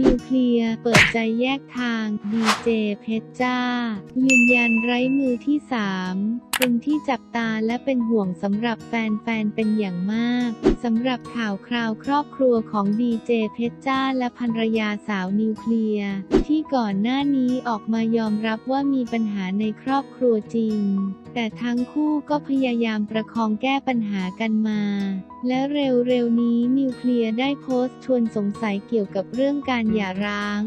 นิวเคลียร์เปิดใจแยกทาง ดีเจเพชรจ้า ยืนยันไร้มือที่สามเป็นที่จับตาและเป็นห่วงสำหรับแฟนๆ เป็นอย่างมากสำหรับข่าวคราวครอบครัวของดีเจเพชรจ้าและภรรยาสาวนิวเคลียร์ที่ก่อนหน้านี้ออกมายอมรับว่ามีปัญหาในครอบครัวจริง แต่ทั้งคู่ก็พยายามประคองแก้ปัญหากันมา และเร็วๆนี้นิวเคลียร์ได้โพสต์ชวนสงสัยเกี่ยวกับเรื่องการหย่าร้าง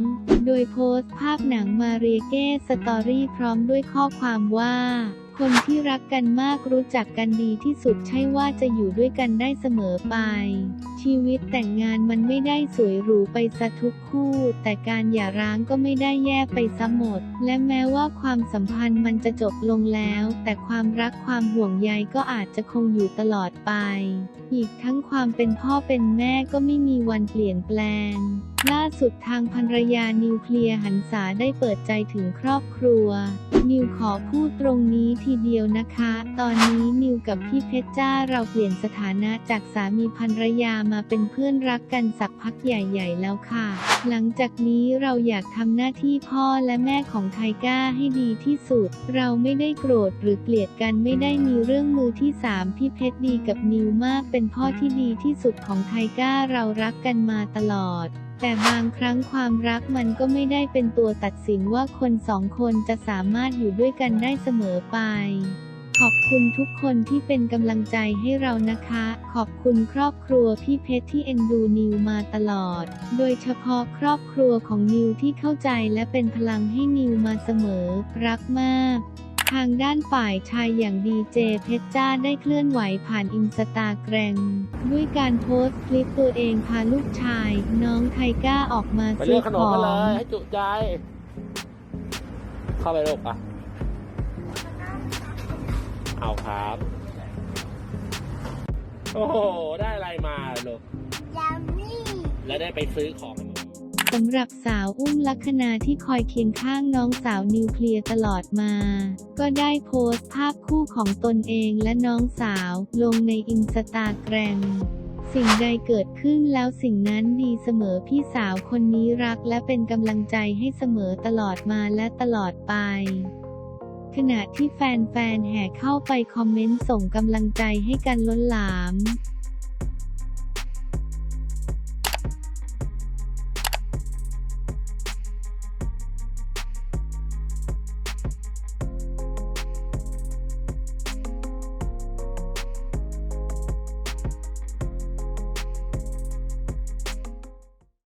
โดยโพสต์ภาพหนังมาเรียเก้สตอรี่พร้อมด้วยข้อความว่า คนที่รักกันมากรู้จักกันดีที่สุดใช่ว่าจะอยู่ด้วยกันได้เสมอไป ชีวิตแต่งงานมันไม่ได้สวยหรูไปซะทุกคู่ แต่การหย่าร้างก็ไม่ได้แย่ไปซะหมด และแม้ว่าความสัมพันธ์มันจะจบลงแล้ว แต่ความรักความห่วงใยก็อาจจะคงอยู่ตลอดไป อีกทั้งความเป็นพ่อเป็นแม่ก็ไม่มีวันเปลี่ยนแปลง ล่าสุดทางภรรยานิวเคลียร์หันษาได้เปิดใจถึงครอบครัวนิว ขอพูดตรงนี้ทีเดียวนะคะ ตอนนี้นิวกับพี่เพชรจ้าเราเปลี่ยนสถานะจากสามีภรรยามาเป็นเพื่อนรักกันสักพักใหญ่ๆแล้วค่ะ หลังจากนี้เราอยากทำหน้าที่พ่อและแม่ของไทก้าให้ดีที่สุด เราไม่ได้โกรธหรือเกลียดกันไม่ได้มีเรื่องมือที่สามพี่เพชรดีกับนิวมากเป็นพ่อที่ดีที่สุดของไทก้าเรารักกันมาตลอด แต่บางครั้งความรักมันก็ไม่ได้เป็นตัวตัดสินว่าคนสองคนจะสามารถอยู่ด้วยกันได้เสมอไป ขอบคุณทุกคนที่เป็นกำลังใจให้เรานะคะ ขอบคุณครอบครัวพี่เพชรที่เอ็นดูนิวมาตลอด โดยเฉพาะครอบครัวของนิวที่เข้าใจและเป็นพลังให้นิวมาเสมอ รักมาก ทางด้านฝ่ายชายอย่างดีเจเพชรจ้าได้เคลื่อนไหวผ่านอินสตาแกรม ด้วยการโพสต์คลิปตัวเองพาลูกชาย น้องไทก้าออกมาไปซื้เลืออกขนขมอกันเลงยให้จุใจ เข้าไปลูกอะเอาครับ โอ้โห ได้อะไรมาลูกยัมมี่แล้วได้ไปซื้อของ สำหรับสาวอุ้มลักษณาที่คอยเคียงข้างน้องสาวนิวเคลียร์ตลอดมา ก็ได้โพสต์ภาพคู่ของตนเองและน้องสาวลงในอินสตาแกรมสิ่งใดเกิดขึ้นแล้วสิ่งนั้นดีเสมอพี่สาวคนนี้รักและเป็นกำลังใจให้เสมอตลอดมาและตลอดไป ขณะที่แฟนๆแห่เข้าไปคอมเมนต์ส่งกำลังใจให้กันล้นหลาม